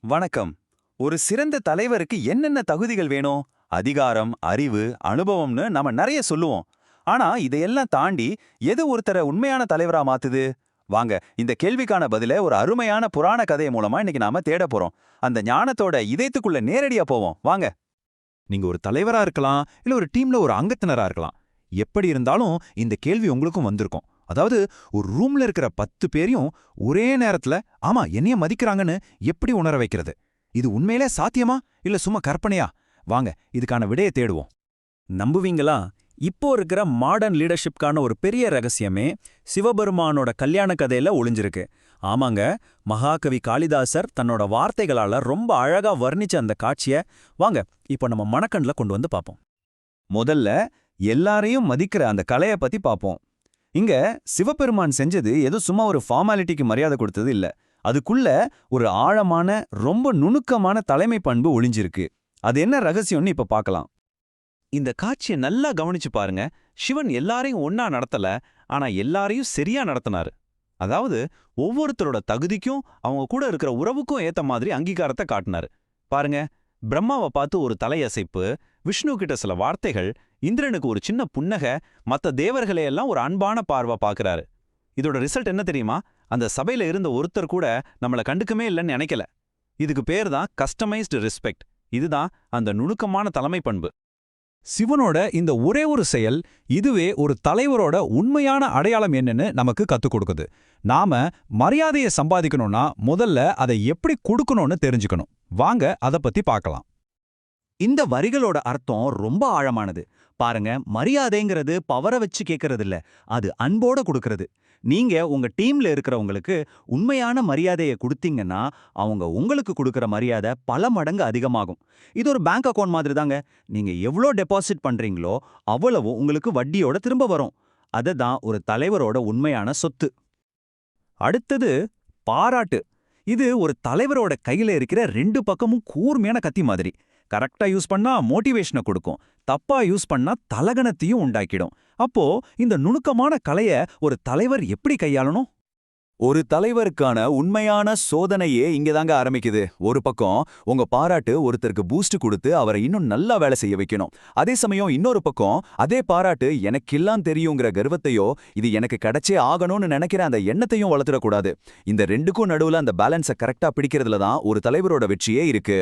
வணக்கம். ஒரு சிறந்த தலைவருக்கு என்னென்ன தகுதிகள் வேணும்? அதிகாரம் அறிவு அனுபவம்னு நாம நிறைய சொல்லுவோம். ஆனா இதையெல்லாம் தாண்டி எது ஒருத்தரை உண்மையான தலைவரா மாத்துது? வாங்க இந்த கேள்விக்கான பதில ஒரு அருமையான புராண கதை மூலமா இன்னைக்கு நாம தேட போறோம். அந்த ஞானத்தோட இதயத்துக்குள்ள நேரடியா போவோம். வாங்க. நீங்க ஒரு தலைவரா இருக்கலாம் இல்ல ஒரு டீம்ல ஒரு அங்கத்தினரா இருக்கலாம். எப்படி இருந்தாலும் இந்த கேள்வி உங்களுக்கும் வந்திருக்கும். அதாவது ஒரு ரூம்ல இருக்கிற பத்து பேரையும் ஒரே நேரத்துல ஆமா என்னைய மதிக்கிறாங்கன்னு எப்படி உணர வைக்கிறது? இது உண்மையிலே சாத்தியமா? இல்ல சும்மா கற்பனையா? வாங்க இதுக்கான விடையை தேடுவோம். நம்புவீங்களா? இப்போ இருக்கிற மாடர்ன் லீடர்ஷிப்கான ஒரு பெரிய ரகசியமே சிவபெருமானோட கல்யாண கதையில ஒளிஞ்சிருக்கு. ஆமாங்க மகாகவி காளிதாசர் தன்னோட வார்த்தைகளால ரொம்ப அழகா வர்ணிச்ச அந்த காட்சிய வாங்க இப்போ நம்ம மணக்கண்ல கொண்டு வந்து பார்ப்போம். முதல்ல எல்லாரையும் மதிக்கிற அந்த கலைய பத்தி பாப்போம் இங்க சிவபெருமான் செஞ்சது ஏதோ சும்மா ஒரு ஃபார்மாலிட்டிக்கு மரியாதை கொடுத்தது இல்ல. அதுக்குள்ள ஒரு ஆழமான ரொம்ப நுணுக்கமான தலைமை பண்பு ஒளிஞ்சிருக்கு. அது என்ன ரகசியம்னு இப்ப பார்க்கலாம் இந்த காட்சியை நல்லா கவனிச்சு பாருங்க. சிவன் எல்லாரையும் ஒன்னா நடத்தல ஆனா எல்லாரையும் சரியா நடத்தினாரு. அதாவது ஒவ்வொருத்தரோட தகுதிக்கும் அவங்க கூட இருக்கிற உறவுக்கும் ஏத்த மாதிரி அங்கீகாரத்தை காட்டினாரு. பாருங்க பிரம்மாவை பார்த்து ஒரு தலையசைப்பு விஷ்ணு கிட்ட சில வார்த்தைகள் இந்திரனுக்கு ஒரு சின்ன புன்னகை மத்த தேவர்களையெல்லாம் ஒரு அன்பான பார்வை பார்க்கறாரு. இதோட ரிசல்ட் என்ன தெரியுமா? அந்த சபையில இருந்த ஒருத்தர் கூட நம்மள கண்டுக்கமே இல்லைன்னு நினைக்கல. இதுக்கு பேர் தான் கஸ்டமைஸ்டு ரெஸ்பெக்ட் இதுதான் அந்த நுணுக்கமான தலைமை பண்பு. சிவனோட இந்த ஒரே ஒரு செயல் இதுவே ஒரு தலைவரோட உண்மையான அடையாளம் என்னன்னு நமக்கு கற்றுக் கொடுக்குது. நாம மரியாதையை சம்பாதிக்கணும்னா முதல்ல அதை எப்படி கொடுக்கணும்னு தெரிஞ்சுக்கணும். வாங்க அத பத்தி பார்க்கலாம். இந்த வரிகளோட அர்த்தம் ரொம்ப ஆழமானது. பாருங்க மரியாதைங்கிறது பவரை வச்சு கேட்கறது இல்ல அது அன்போட கொடுக்கறது. நீங்க உங்க டீம்ல இருக்கிறவங்களுக்கு உண்மையான மரியாதையை கொடுத்தீங்கன்னா அவங்க உங்களுக்கு கொடுக்கற மரியாதை பல மடங்கு அதிகமாகும். இது ஒரு பேங்க் அக்கவுண்ட் மாதிரி தாங்க நீங்க எவ்வளோ டெபாசிட் பண்றீங்களோ அவ்வளவு உங்களுக்கு வட்டியோட திரும்ப வரும். அதுதான் ஒரு தலைவரோட உண்மையான சொத்து. அடுத்தது பாராட்டு. இது ஒரு தலைவரோட கையில இருக்கிற ரெண்டு பக்கமும் கூர்மையான கத்தி மாதிரி. கரெக்டாக யூஸ் பண்ணா மோட்டிவேஷனை கொடுக்கும். தப்பா யூஸ் பண்ணா தலகணத்தையும் உண்டாக்கிடும். அப்போ இந்த நுணுக்கமான கலைய ஒரு தலைவர் எப்படி கையாளணும்? ஒரு தலைவருக்கான உண்மையான சோதனையே இங்கதாங்க ஆரம்பிக்குது. ஒரு பக்கம் உங்க பாராட்டு ஒருத்தருக்கு பூஸ்ட் கொடுத்து அவரை இன்னும் நல்லா வேலை செய்ய வைக்கணும். அதே சமயம் இன்னொரு பக்கம் அதே பாராட்டு எனக்கெல்லாம் தெரியுங்கிற கர்வத்தையோ இது எனக்கு கிடைச்சே ஆகணும்னு நினைக்கிற அந்த எண்ணத்தையும் வளர்த்துடக்கூடாது. இந்த ரெண்டுக்கும் நடுவுல அந்த பேலன்ஸை கரெக்டா பிடிக்கிறதுல தான் ஒரு தலைவரோட வெற்றியே இருக்கு.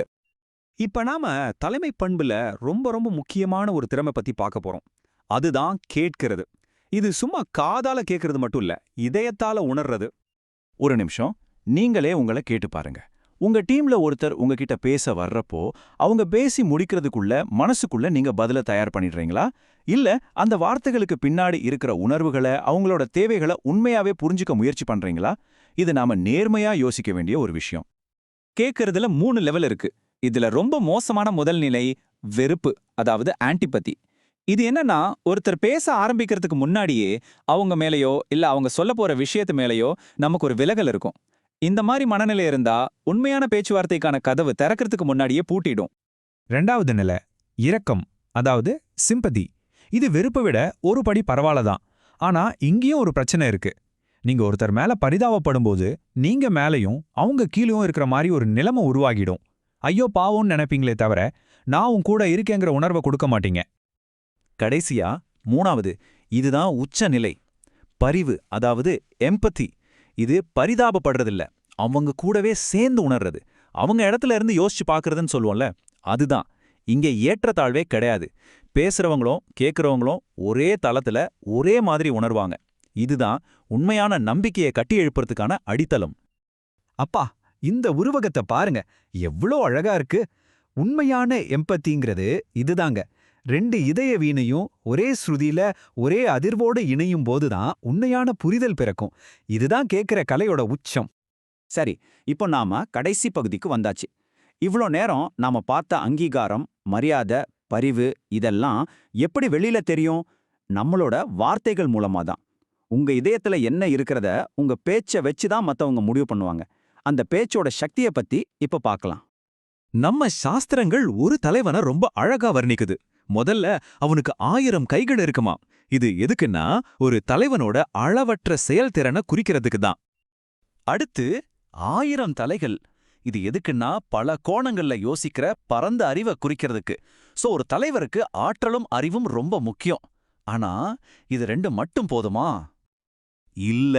இப்ப நாம தலைமை பண்புல ரொம்ப ரொம்ப முக்கியமான ஒரு திறமை பத்தி பார்க்க போறோம். அதுதான் கேட்கிறது. இது சும்மா காதால கேட்கறது மட்டும் இல்ல இதயத்தால உணர்றது. ஒரு நிமிஷம் நீங்களே உங்களை கேட்டு பாருங்க. உங்க டீம்ல ஒருத்தர் உங்ககிட்ட பேச வர்றப்போ அவங்க பேசி முடிக்கிறதுக்குள்ள மனசுக்குள்ள நீங்க பதில தயார் பண்ணிடுறீங்களா? இல்ல அந்த வார்த்தைகளுக்கு பின்னாடி இருக்கிற உணர்வுகளை அவங்களோட தேவைகளை உண்மையாவே புரிஞ்சுக்க முயற்சி பண்றீங்களா? இது நாம நேர்மையா யோசிக்க வேண்டிய ஒரு விஷயம். கேட்கறதுல மூணு லெவல் இருக்கு. இதுல ரொம்ப மோசமான முதல் நிலை வெறுப்பு அதாவது ஆன்டிபதி இது என்னன்னா ஒருத்தர் பேச ஆரம்பிக்கிறதுக்கு முன்னாடியே அவங்க மேலேயோ இல்ல அவங்க சொல்ல போற விஷயத்து மேலேயோ நமக்கு ஒரு விலகல் இருக்கும். இந்த மாதிரி மனநிலை இருந்தா உண்மையான பேச்சுவார்த்தைக்கான கதவு திறக்கிறதுக்கு முன்னாடியே பூட்டிடும். ரெண்டாவது நிலை இரக்கம் அதாவது சிம்பதி இது வெறுப்பை விட ஒரு படி பரவாயில்லதான். ஆனா இங்கேயும் ஒரு பிரச்சனை இருக்கு. நீங்க ஒருத்தர் மேல பரிதாபப்படும் போது நீங்க மேலையும் அவங்க கீழேயும் இருக்கிற மாதிரி ஒரு நிலைமை உருவாகிடும். ஐயோ பாவம்னு நினைப்பீங்களே தவிர நான் உன் கூட இருக்கேங்கிற உணர்வை கொடுக்க மாட்டீங்க. கடைசியா மூணாவது இதுதான் உச்ச நிலை. பரிவு அதாவது எம்பத்தி இது பரிதாபப்படுறதில்ல. அவங்க கூடவே சேர்ந்து உணர்றது. அவங்க இடத்துல இருந்து யோசிச்சு பார்க்கறதுன்னு சொல்லுவோம்ல அதுதான். இங்கே ஏற்றத்தாழ்வே கிடையாது. பேசுறவங்களும் கேட்குறவங்களும் ஒரே தளத்துல ஒரே மாதிரி உணர்வாங்க. இதுதான் உண்மையான நம்பிக்கையை கட்டி எழுப்புறதுக்கான அடித்தளம். அப்பா இந்த உருவகத்தை பாருங்க. எவ்வளோ அழகா இருக்கு. உண்மையான எம்பத்திங்கிறது இதுதாங்க. ரெண்டு இதய வீணையும் ஒரே ஸ்ருதியில ஒரே அதிர்வோடு இணையும் போதுதான் உண்மையான புரிதல் பிறக்கும். இதுதான் கேட்கிற கலையோட உச்சம். சரி இப்போ நாம கடைசி பகுதிக்கு வந்தாச்சு. இவ்ளோ நேரம் நாம பார்த்த அங்கீகாரம் மரியாதை பரிவு இதெல்லாம் எப்படி வெளியில தெரியும்? நம்மளோட வார்த்தைகள் மூலமா தான். உங்க இதயத்துல என்ன இருக்கிறத உங்க பேச்சை வச்சு தான் மத்தவங்க முடிவு பண்ணுவாங்க. அந்த பேச்சோட சக்தியை பத்தி இப்ப பார்க்கலாம். நம்ம சாஸ்திரங்கள் ஒரு தலைவனை ரொம்ப அழகா வர்ணிக்குது. முதல்ல அவனுக்கு ஆயிரம் கைகள் இருக்குமா? இது எதுக்குன்னா ஒரு தலைவனோட அளவற்ற செயல்திறனை குறிக்கிறதுக்கு தான். அடுத்து ஆயிரம் தலைகள். இது எதுக்குன்னா பல கோணங்கள்ல யோசிக்கிற பரந்த அறிவை குறிக்கிறதுக்கு. சோ ஒரு தலைவருக்கு ஆற்றலும் அறிவும் ரொம்ப முக்கியம். ஆனா இது ரெண்டு மட்டும் போதுமா? இல்ல.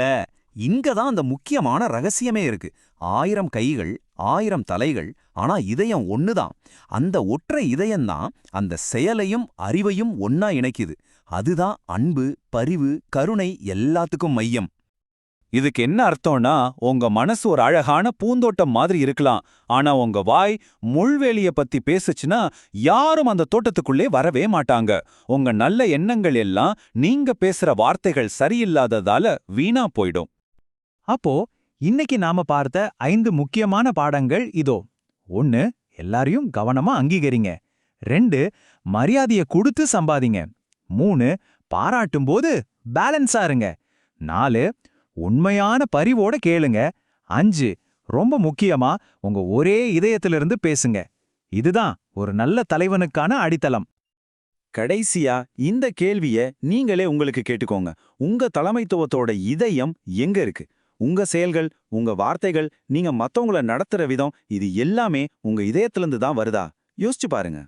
இங்க தான் அந்த முக்கியமான ரகசியமே இருக்கு. ஆயிரம் கைகள் ஆயிரம் தலைகள் ஆனா இதயம் ஒண்ணுதான். அந்த ஒற்றை இதயம்தான் அந்த செயலையும் அறிவையும் ஒன்னா இணைக்குது. அதுதான் அன்பு பரிவு கருணை எல்லாத்துக்கும் மையம். இதுக்கு என்ன அர்த்தம்னா உங்க மனசு ஒரு அழகான பூந்தோட்டம் மாதிரி இருக்கலாம். ஆனா உங்க வாய் முள்வேலிய பத்தி பேசுச்சுன்னா யாரும் அந்த தோட்டத்துக்குள்ளே வரவே மாட்டாங்க. உங்க நல்ல எண்ணங்கள் எல்லாம் நீங்க பேசுற வார்த்தைகள் சரியில்லாததால வீணா போயிடும். அப்போ இன்னைக்கு நாம பார்த்த ஐந்து முக்கியமான பாடங்கள் இதோ. ஒன்னு எல்லாரையும் கவனமா அங்கீகரிங்க. ரெண்டு மரியாதைய கொடுத்து சம்பாதிங்க. மூணு பாராட்டும் போது பேலன்ஸா இருங்க. நாலு உண்மையான பரிவோட கேளுங்க. அஞ்சு ரொம்ப முக்கியமா உங்க ஒரே இதயத்திலிருந்து பேசுங்க. இதுதான் ஒரு நல்ல தலைவனுக்கான அடித்தளம். கடைசியா இந்த கேள்விய நீங்களே உங்களுக்கு கேட்டுக்கோங்க. உங்க தலைமைத்துவத்தோட இதயம் எங்க இருக்கு? உங்க செயல்கள் உங்க வார்த்தைகள் நீங்க மத்தவங்கள நடத்துற விதம் இது எல்லாமே உங்க இதயத்திலிருந்து தான் வருதா? யோசிச்சு பாருங்க.